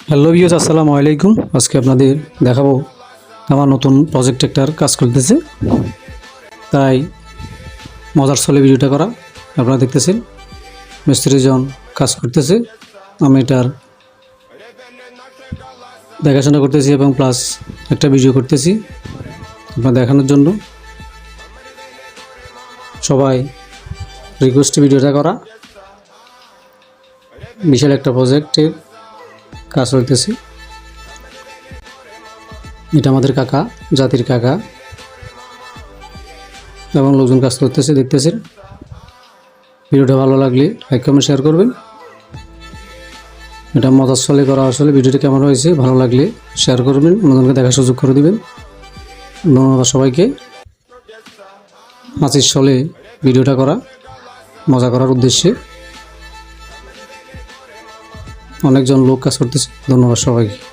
Hello views আসসালামু আলাইকুম। আজকে আপনাদের দেখাবো আমার নতুন প্রজেক্ট একটার কাজ করতেছে। তাই মজার ছলে ভিডিওটা করা। আপনারা দেখতেছেন মিস্ত্রিজন কাজ করতেছে। আমি এটার দেখাশোনা করতেছি এবং প্লাস একটা ভিডিও করতেছি আপনার দেখানোর জন্য। সবাই রিকোয়েস্টে ভিডিওটা করা। বিশাল একটা প্রজেক্টের কাজ চলতেছে এটা আমাদের কাকা, জাতির কাকা। এবং লোকজন কাজ করতেছে, দেখতেছেন। ভিডিওটা ভালো লাগলে লাইক কমেন্ট শেয়ার করবেন। এটা ছলে করা আসলে ভিডিওটা কেমন হয়েছে, ভালো লাগলে শেয়ার করবেন, অন্যজনকে দেখার সুযোগ করে দিবেন। ধন্যবাদ সবাইকে। হাসির ছলে ভিডিওটা করা, মজা করার উদ্দেশ্যে। অনেকজন লোক কাজ করতেছে। ধন্যবাদ সবাইকে।